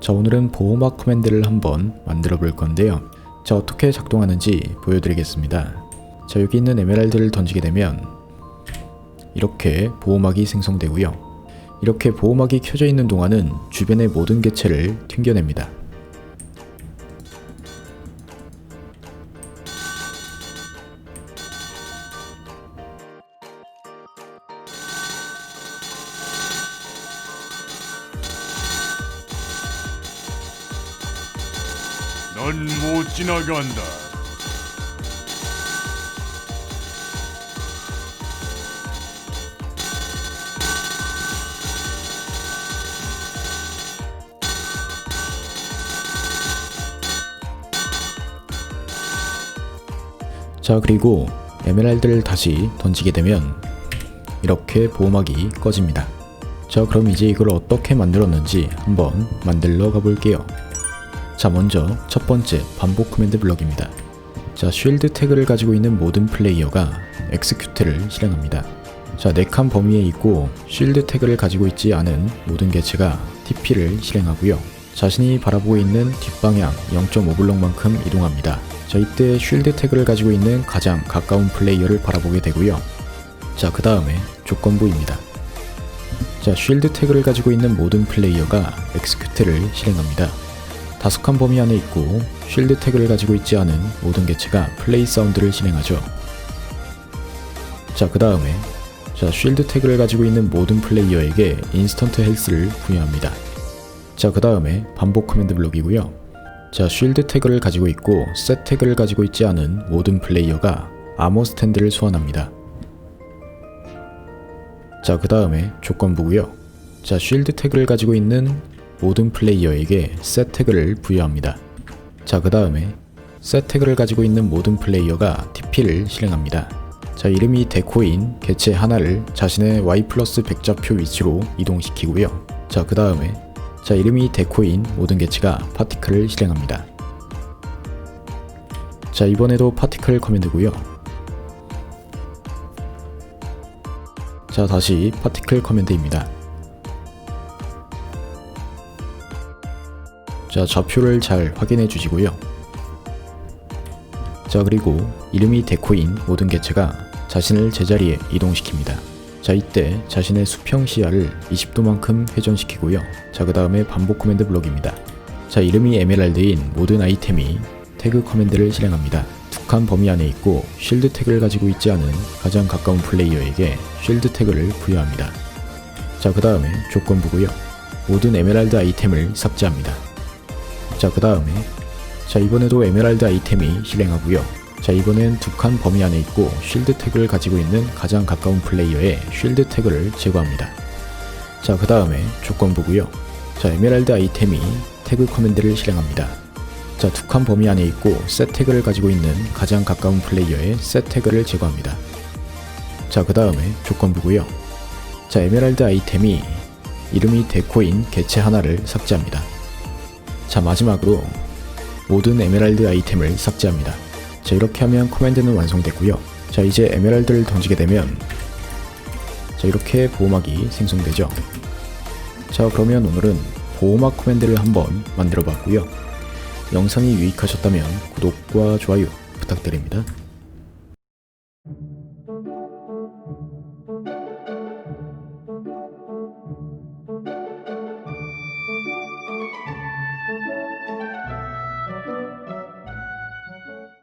자 오늘은 보호막 커맨드를 한번 만들어 볼 건데요. 자 어떻게 작동하는지 보여드리겠습니다. 자 여기 있는 에메랄드를 던지게 되면 이렇게 보호막이 생성되고요. 이렇게 보호막이 켜져 있는 동안은 주변의 모든 개체를 튕겨냅니다 넌 못 지나간다. 자 그리고 에메랄드를 다시 던지게 되면 이렇게 보호막이 꺼집니다 자 그럼 이제 이걸 어떻게 만들었는지 한번 만들러 가볼게요 자 먼저 첫 번째 반복 커맨드 블럭입니다. 자 쉴드 태그를 가지고 있는 모든 플레이어가 엑스큐트를 실행합니다. 자 4칸 범위에 있고 쉴드 태그를 가지고 있지 않은 모든 개체가 TP를 실행하고요. 자신이 바라보고 있는 뒷방향 0.5블럭만큼 이동합니다. 자 이때 쉴드 태그를 가지고 있는 가장 가까운 플레이어를 바라보게 되고요. 자그 다음에 조건부입니다. 자 쉴드 태그를 가지고 있는 모든 플레이어가 엑스큐트를 실행합니다 칸 범위 안에 있고 쉴드 태그를 가지고 있지 않은 모든 개체가 플레이 사운드를 실행하죠. 자 그 다음에 자 쉴드 태그를 가지고 있는 모든 플레이어에게 인스턴트 헬스를 부여합니다. 자 그 다음에 반복 커맨드 블록이고요. 자 쉴드 태그를 가지고 있고 셋 태그를 가지고 있지 않은 모든 플레이어가 아머 스탠드를 소환합니다. 자 그 다음에 조건부고요. 자 쉴드 태그를 가지고 있는 모든 플레이어에게 셋 태그를 부여합니다. 자 그 다음에 셋 태그를 가지고 있는 모든 플레이어가 TP를 실행합니다. 자 이름이 데코인 개체 하나를 자신의 Y 플러스 백자표 위치로 이동시키고요. 자 그 다음에 자 이름이 데코인 모든 개체가 파티클을 실행합니다. 자 이번에도 파티클 커맨드고요. 자 다시 파티클 커맨드입니다 자 좌표를 잘 확인해 주시고요. 자 그리고 이름이 데코인 모든 개체가 자신을 제자리에 이동시킵니다. 자 이때 자신의 수평 시야를 20도만큼 회전시키고요. 자 그 다음에 반복 커맨드 블록입니다. 자 이름이 에메랄드인 모든 아이템이 태그 커맨드를 실행합니다. 두칸 범위 안에 있고 쉴드 태그를 가지고 있지 않은 가장 가까운 플레이어에게 쉴드 태그를 부여합니다. 자 그 다음에 조건부고요. 모든 에메랄드 아이템을 삭제합니다 자 그 다음에. 자 이번에도 에메랄드 아이템이 실행하고요. 자 이번엔 두 칸 범위 안에 있고 쉴드 태그를 가지고 있는 가장 가까운 플레이어의 쉴드 태그를 제거합니다. 자 그 다음에 조건부고요. 자 에메랄드 아이템이 태그 커맨드를 실행합니다. 자 두 칸 범위 안에 있고 셋 태그를 가지고 있는 가장 가까운 플레이어의 셋 태그를 제거합니다. 자 그 다음에 조건부고요. 자 에메랄드 아이템이 이름이 데코인 개체 하나를 삭제합니다 자 마지막으로 모든 에메랄드 아이템을 삭제합니다. 자 이렇게 하면 커맨드는 완성됐고요. 자 이제 에메랄드를 던지게 되면 자 이렇게 보호막이 생성되죠. 자 그러면 오늘은 보호막 커맨드를 한번 만들어 봤고요. 영상이 유익하셨다면 구독과 좋아요 부탁드립니다